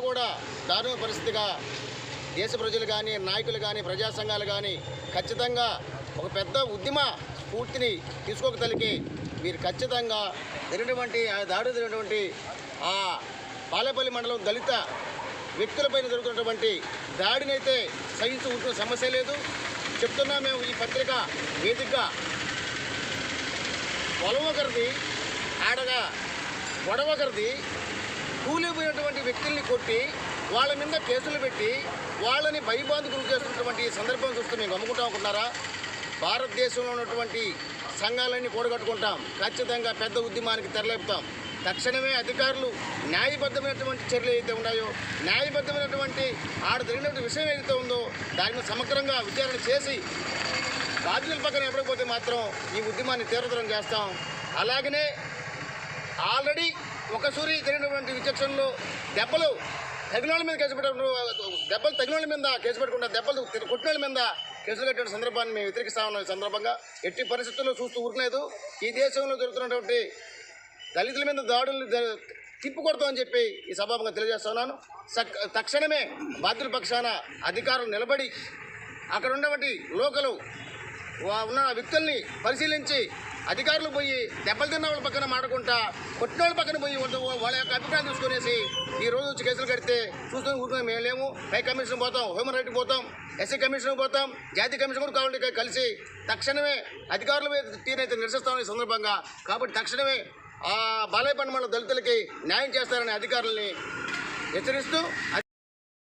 కూడా దారుణ పరిస్థితిగా దేశ ప్రజలు కానీ నాయకులు కానీ ప్రజా సంఘాలు కానీ ఖచ్చితంగా ఒక పెద్ద ఉద్యమ స్ఫూర్తిని తీసుకోగలిగి మీరు ఖచ్చితంగా జరిగినటువంటి ఆ దాడి జరిగినటువంటి ఆ పాలేపల్లి మండలం దళిత వ్యక్తులపైన జరుగుతున్నటువంటి దాడినైతే సహించుకుంటున్న సమస్య లేదు. చెప్తున్నా మేము ఈ పత్రిక వేదికగా పొలం ఒకరిది ఆడగా గొడవ ఒకరిది కూలిపోయినటువంటి వ్యక్తుల్ని కొట్టి వాళ్ళ మీద కేసులు పెట్టి వాళ్ళని భయబాధ గురి చేస్తున్నటువంటి సందర్భం చూస్తే మేము గమ్ముకుంటాం అనుకుంటున్నారా? భారతదేశంలో ఉన్నటువంటి సంఘాలన్నీ కూడగట్టుకుంటాం. ఖచ్చితంగా పెద్ద ఉద్యమానికి తెరలేపుతాం. తక్షణమే అధికారులు న్యాయబద్ధమైనటువంటి చర్యలు ఏదైతే ఉన్నాయో న్యాయబద్ధమైనటువంటి ఆడ జరిగినటువంటి విషయం ఏదైతే ఉందో దానిని సమగ్రంగా విచారణ చేసి బాధ్యుల పక్కన ఎప్పటికపోతే మాత్రం ఈ ఉద్యమాన్ని తీవ్రతరం చేస్తాం. అలాగనే ఆల్రెడీ ఒక సూరి జరిగినటువంటి విచక్షణలో దెబ్బలు తగిన మీద కేసు పెట్టడం దెబ్బలు తగిన మీద కేసు పెట్టకుండా దెబ్బలు కొట్టిన మీద కేసులు కట్టిన సందర్భాన్ని మేము వ్యతిరేకిస్తా ఉన్నాం. సందర్భంగా ఎట్టి పరిస్థితుల్లో చూస్తూ ఊరలేదు. ఈ దేశంలో జరుగుతున్నటువంటి దళితుల మీద దాడులు జ- చెప్పి ఈ సభాముగా తెలియజేస్తున్నాను సక్- తక్షణమే బాధ్యుల పక్షాన అధికారులు నిలబడి అక్కడ ఉన్నటువంటి లోకలు ఉన్న వ్యక్తుల్ని పరిశీలించి అధికారులు పోయి దెబ్బలు తిన్న వాళ్ళ పక్కన మాడకుండా కొట్టిన వాళ్ళ పక్కన పోయి వాళ్ళ వాళ్ళ యొక్క అభిప్రాయం తీసుకునేసి ఈ రోజు వచ్చి కేసులు కడితే చూసుకొని ఊరుకుని మేము లేము. హై కమిషన్ పోతాం హ్యూమన్ రైట్ పోతాం ఎస్సీ కమిషన్ పోతాం జాతీయ కమిషన్ కూడా కావాలంటే కలిసి తక్షణమే అధికారుల మీద తీరైతే నిరసిస్తామని సందర్భంగా. కాబట్టి తక్షణమే ఆ బాలయ్య పండుగ దళితులకి న్యాయం చేస్తారనే అధికారుల్ని హెచ్చరిస్తూ